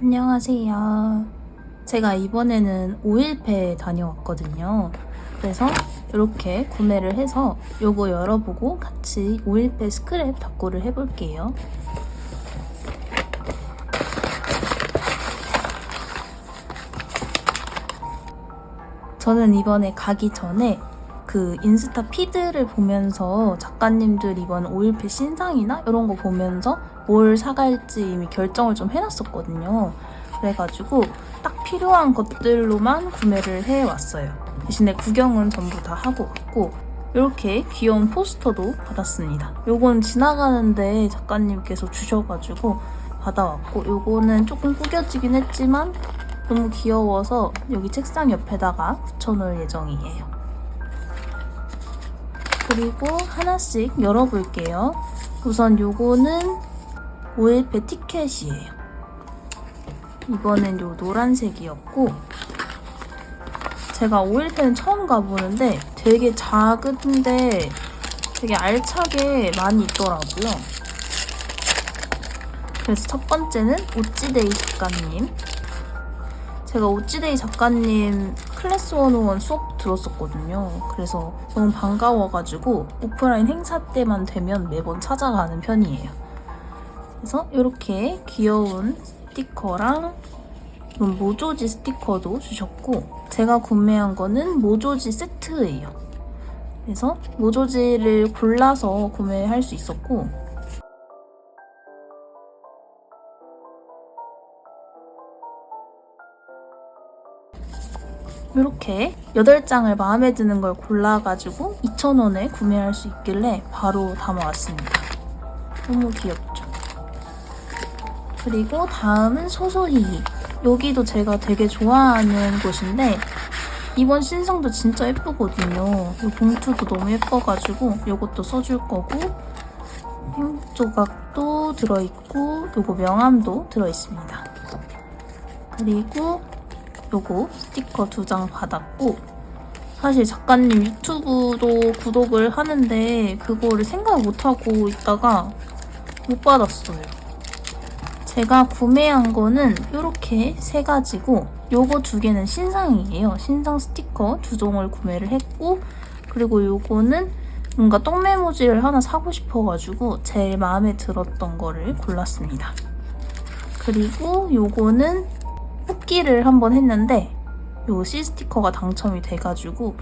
안녕하세요. 제가 이번에는 5일패 다녀왔거든요. 그래서 이렇게 구매를 해서 요거 열어보고 같이 5일패 스크랩 덕구를 해볼게요. 저는 이번에 가기 전에 그 인스타 피드를 보면서 작가님들 이번 5일패 신상이나 이런 거 보면서 뭘 사갈지 이미 결정을 좀 해놨었거든요. 그래가지고 딱 필요한 것들로만 구매를 해왔어요. 대신에 구경은 전부 다 하고 왔고 이렇게 귀여운 포스터도 받았습니다. 요건 지나가는데 작가님께서 주셔가지고 받아왔고 요거는 조금 구겨지긴 했지만 너무 귀여워서 여기 책상 옆에다가 붙여놓을 예정이에요. 그리고 하나씩 열어볼게요. 우선 요거는 5일패 티켓이에요. 이번엔 요 노란색이었고 제가 5일패는 처음 가보는데 되게 작은데 되게 알차게 많이 있더라고요. 그래서 첫 번째는 오찌데이 작가님. 제가 오찌데이 작가님 클래스 101 수업 들었었거든요. 그래서 너무 반가워가지고 오프라인 행사 때만 되면 매번 찾아가는 편이에요. 그래서 이렇게 귀여운 스티커랑 모조지 스티커도 주셨고 제가 구매한 거는 모조지 세트예요. 그래서 모조지를 골라서 구매할 수 있었고 이렇게 8장을 마음에 드는 걸 골라가지고 2,000원에 구매할 수 있길래 바로 담아왔습니다. 너무 귀엽죠? 그리고 다음은 소소히 여기도 제가 되게 좋아하는 곳인데 이번 신상도 진짜 예쁘거든요. 이 봉투도 너무 예뻐가지고 이것도 써줄 거고 행복 조각도 들어있고 요거 명함도 들어있습니다. 그리고 요거 스티커 두 장 받았고 사실 작가님 유튜브도 구독을 하는데 그거를 생각 못하고 있다가 못 받았어요. 제가 구매한 거는 이렇게 세 가지고 요거 두 개는 신상이에요. 신상 스티커 두 종을 구매를 했고 그리고 요거는 뭔가 똥메모지를 하나 사고 싶어가지고 제일 마음에 들었던 거를 골랐습니다. 그리고 요거는 뽑기를 한번 했는데 요 C 스티커가 당첨이 돼가지고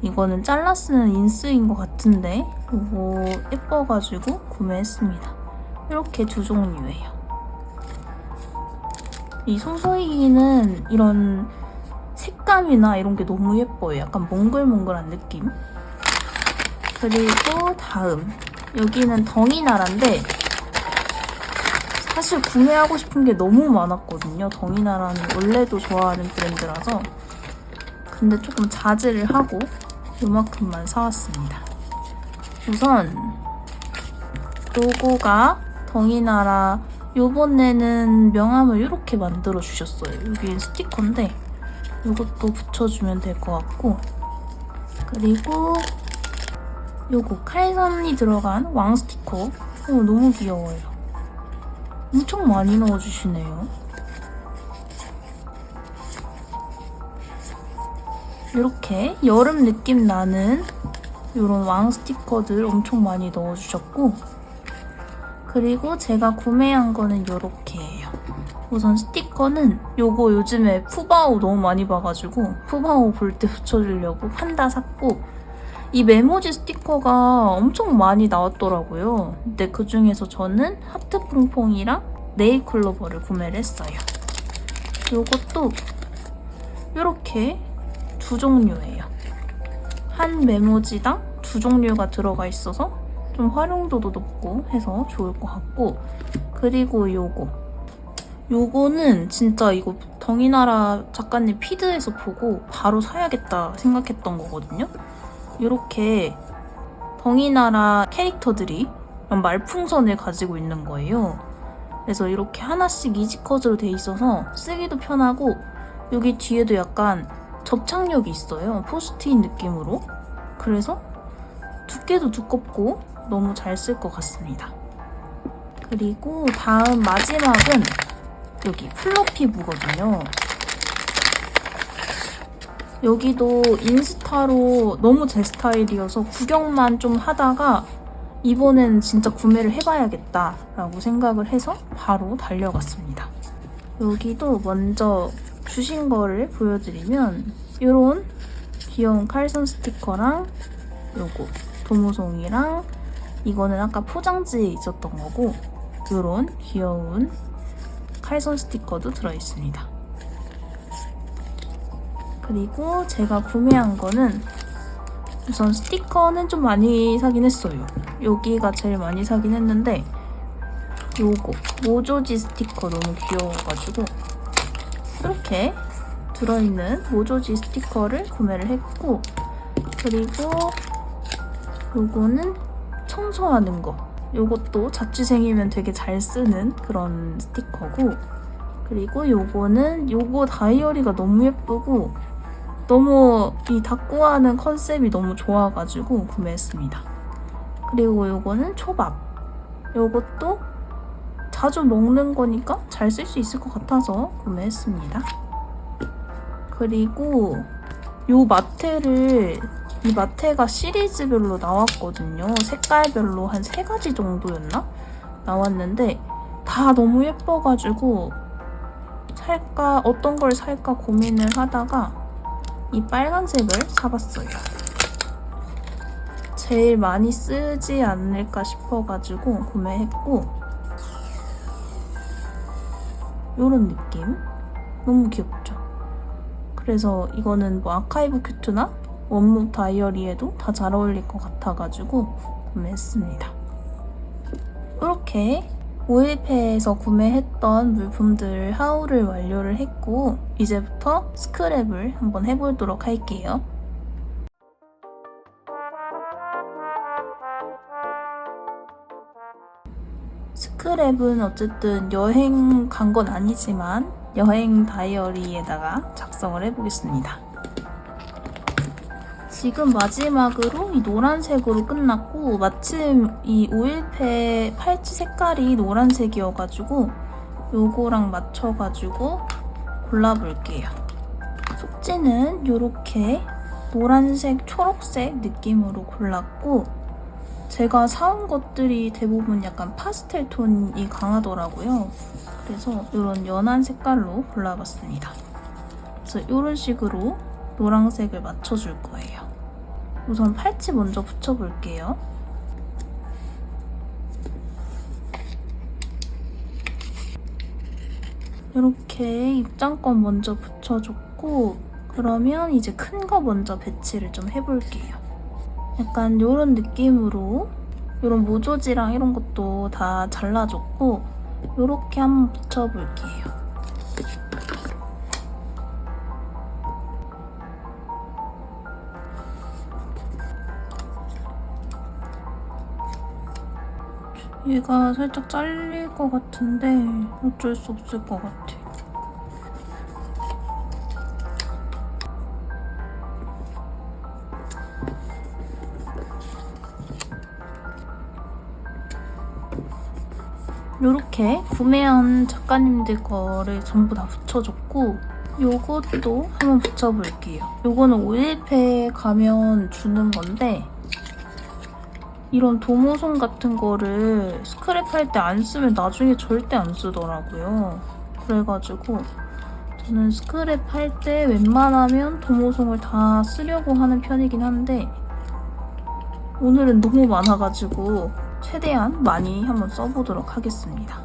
이거는 잘라 쓰는 인스인 것 같은데 이거 예뻐가지고 구매했습니다. 이렇게 두 종류예요. 이 소소이는 이런 색감이나 이런 게 너무 예뻐요. 약간 몽글몽글한 느낌. 그리고 다음 여기는 덩이나라인데 사실 구매하고 싶은 게 너무 많았거든요. 덩이나라는 원래도 좋아하는 브랜드라서 근데 조금 자제를 하고 요만큼만 사왔습니다. 우선 로고가 덩이나라 요번에는 명함을 이렇게 만들어 주셨어요. 여기 스티커인데 이것도 붙여주면 될 것 같고 그리고 요거 칼선이 들어간 왕 스티커 어, 너무 귀여워요. 엄청 많이 넣어주시네요. 이렇게 여름 느낌 나는 이런 왕 스티커들 엄청 많이 넣어주셨고 그리고 제가 구매한 거는 이렇게예요. 우선 스티커는 요거 요즘에 푸바오 너무 많이 봐가지고 푸바오 볼 때 붙여주려고 판다 샀고 이 메모지 스티커가 엄청 많이 나왔더라고요. 근데 그 중에서 저는 하트 퐁퐁이랑 네일 클로버를 구매를 했어요. 요것도 이렇게 두 종류예요. 한 메모지당 두 종류가 들어가 있어서 좀 활용도도 높고 해서 좋을 것 같고 그리고 요거 요거는 진짜 이거 덩이나라 작가님 피드에서 보고 바로 사야겠다 생각했던 거거든요. 이렇게 덩이나라 캐릭터들이 말풍선을 가지고 있는 거예요. 그래서 이렇게 하나씩 이지컷으로 돼 있어서 쓰기도 편하고 여기 뒤에도 약간 접착력이 있어요. 포스트잇 느낌으로. 그래서 두께도 두껍고 너무 잘 쓸 것 같습니다. 그리고 다음 마지막은 여기 플러피 무거든요. 여기도 인스타로 너무 제 스타일이어서 구경만 좀 하다가 이번엔 진짜 구매를 해봐야겠다 라고 생각을 해서 바로 달려갔습니다. 여기도 먼저 주신 거를 보여드리면 이런 귀여운 칼선 스티커랑 요거 도무송이랑 이거는 아까 포장지에 있었던 거고 이런 귀여운 칼선 스티커도 들어있습니다. 그리고 제가 구매한 거는 우선 스티커는 좀 많이 사긴 했어요. 여기가 제일 많이 사긴 했는데 요거 모조지 스티커 너무 귀여워가지고 이렇게 들어있는 모조지 스티커를 구매를 했고 그리고 요거는 청소하는 거 요것도 자취생이면 되게 잘 쓰는 그런 스티커고 그리고 요거는 요거 다이어리가 너무 예쁘고 너무 이 닦고하는 컨셉이 너무 좋아가지고 구매했습니다. 그리고 요거는 초밥. 요것도 자주 먹는 거니까 잘 쓸 수 있을 것 같아서 구매했습니다. 그리고 요 마테를 이 마테가 시리즈별로 나왔거든요. 색깔별로 한 세 가지 정도였나? 나왔는데 다 너무 예뻐가지고 살까 어떤 걸 살까 고민을 하다가 이 빨간색을 사봤어요. 제일 많이 쓰지 않을까 싶어가지고 구매했고 이런 느낌 너무 귀엽죠? 그래서 이거는 뭐 아카이브 큐트나 원무 다이어리에도 다 잘 어울릴 것 같아가지고 구매했습니다. 이렇게 오일패에서 구매했던 물품들 하울을 완료를 했고 이제부터 스크랩을 한번 해보도록 할게요. 스크랩은 어쨌든 여행 간 건 아니지만 여행 다이어리에다가 작성을 해보겠습니다. 지금 마지막으로 이 노란색으로 끝났고 마침 이 오일패 팔찌 색깔이 노란색이어가지고 요거랑 맞춰가지고 골라볼게요. 속지는 이렇게 노란색, 초록색 느낌으로 골랐고 제가 사온 것들이 대부분 약간 파스텔 톤이 강하더라고요. 그래서 이런 연한 색깔로 골라봤습니다. 그래서 이런 식으로 노란색을 맞춰줄 거예요. 우선 팔찌 먼저 붙여볼게요. 이렇게 입장권 먼저 붙여줬고 그러면 이제 큰 거 먼저 배치를 좀 해볼게요. 약간 이런 느낌으로 이런 모조지랑 이런 것도 다 잘라줬고 이렇게 한번 붙여볼게요. 얘가 살짝 잘릴 것 같은데 어쩔 수 없을 것 같아. 이렇게 구매한 작가님들 거를 전부 다 붙여줬고 요것도 한번 붙여볼게요. 요거는 오일패 가면 주는 건데 이런 도모송 같은 거를 스크랩 할 때 안 쓰면 나중에 절대 안 쓰더라고요. 그래가지고 저는 스크랩 할 때 웬만하면 도모송을 다 쓰려고 하는 편이긴 한데 오늘은 너무 많아가지고 최대한 많이 한번 써보도록 하겠습니다.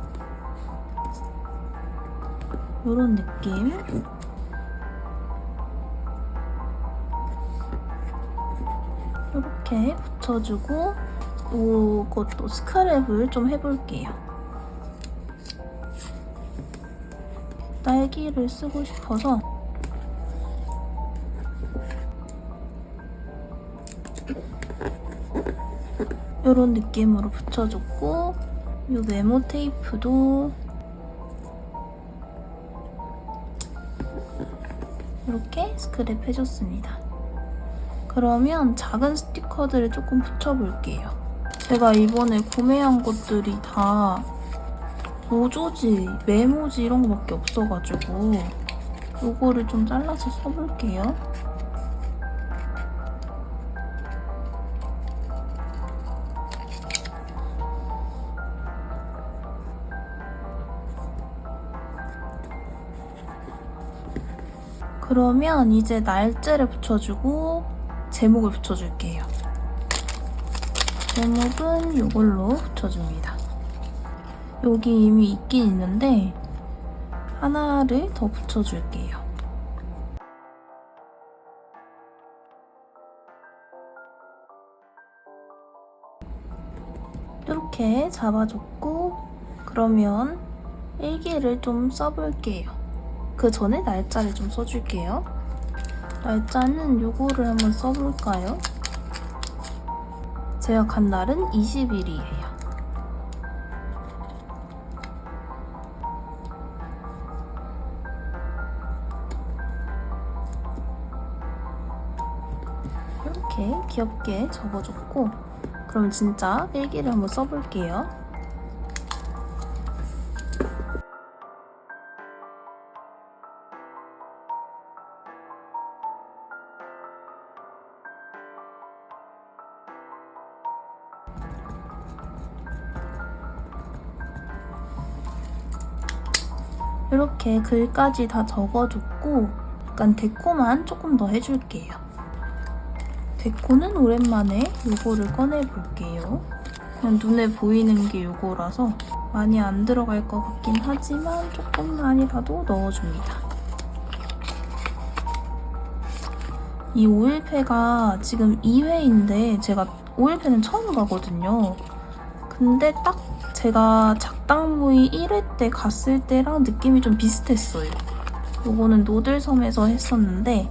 이런 느낌. 이렇게 붙여주고 이것도 스크랩을 좀 해볼게요. 딸기를 쓰고 싶어서 이런 느낌으로 붙여줬고 이 메모 테이프도 이렇게 스크랩 해줬습니다. 그러면 작은 스티커들을 조금 붙여볼게요. 제가 이번에 구매한 것들이 다 노조지, 메모지 이런 거밖에 없어가지고 요거를 좀 잘라서 써볼게요. 그러면 이제 날짜를 붙여주고 제목을 붙여줄게요. 제목은 이걸로 붙여줍니다. 여기 이미 있긴 있는데 하나를 더 붙여줄게요. 이렇게 잡아줬고 그러면 일기를 좀 써볼게요. 그 전에 날짜를 좀 써줄게요. 날짜는 요거를 한번 써볼까요? 간 날은 20일이에요. 이렇게 귀엽게 적어줬고 그럼 진짜 일기를 한번 써볼게요. 이렇게 글까지 다 적어줬고 약간 데코만 조금 더 해줄게요. 데코는 오랜만에 요거를 꺼내볼게요. 그냥 눈에 보이는 게 요거라서 많이 안 들어갈 것 같긴 하지만 조금만이라도 넣어줍니다. 이 오일패가 지금 2회인데 제가 오일패는 처음 가거든요. 근데 딱 제가 작 당무이 1회 때 갔을 때랑 느낌이 좀 비슷했어요. 요거는 노들섬에서 했었는데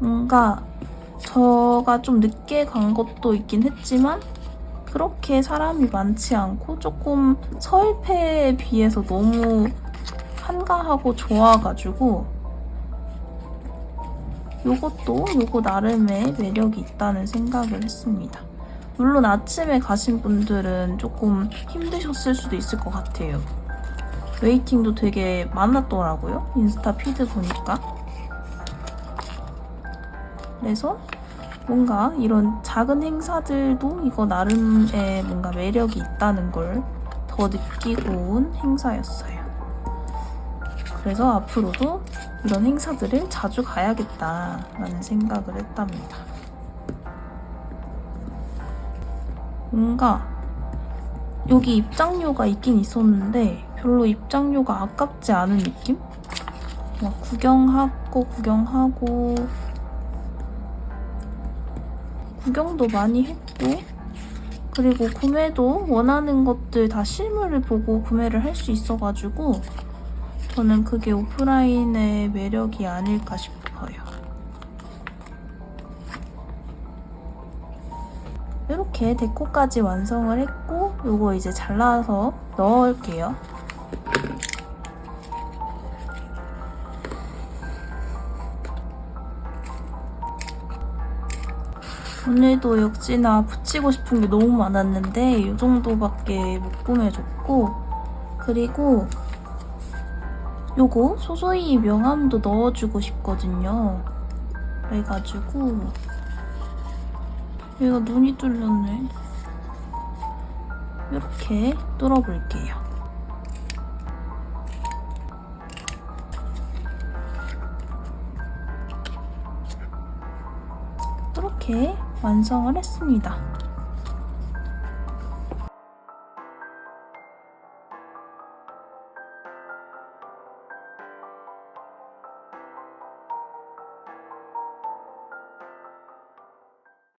뭔가 저가 좀 늦게 간 것도 있긴 했지만 그렇게 사람이 많지 않고 조금 서울패에 비해서 너무 한가하고 좋아가지고 요것도 요거 나름의 매력이 있다는 생각을 했습니다. 물론 아침에 가신 분들은 조금 힘드셨을 수도 있을 것 같아요. 웨이팅도 되게 많았더라고요. 인스타 피드 보니까. 그래서 뭔가 이런 작은 행사들도 이거 나름의 뭔가 매력이 있다는 걸 더 느끼고 온 행사였어요. 그래서 앞으로도 이런 행사들을 자주 가야겠다라는 생각을 했답니다. 뭔가 여기 입장료가 있긴 있었는데 별로 입장료가 아깝지 않은 느낌? 막 구경하고 구경하고 구경도 많이 했고 그리고 구매도 원하는 것들 다 실물을 보고 구매를 할 수 있어가지고 저는 그게 오프라인의 매력이 아닐까 싶어요. 이렇게 데코까지 완성을 했고 요거 이제 잘라서 넣을게요. 오늘도 역시나 붙이고 싶은 게 너무 많았는데 이 정도밖에 못 구매줬고 그리고 요거 소소이 명함도 넣어주고 싶거든요. 그래가지고 얘가 눈이 뚫렸네. 이렇게 뚫어볼게요. 이렇게 완성을 했습니다.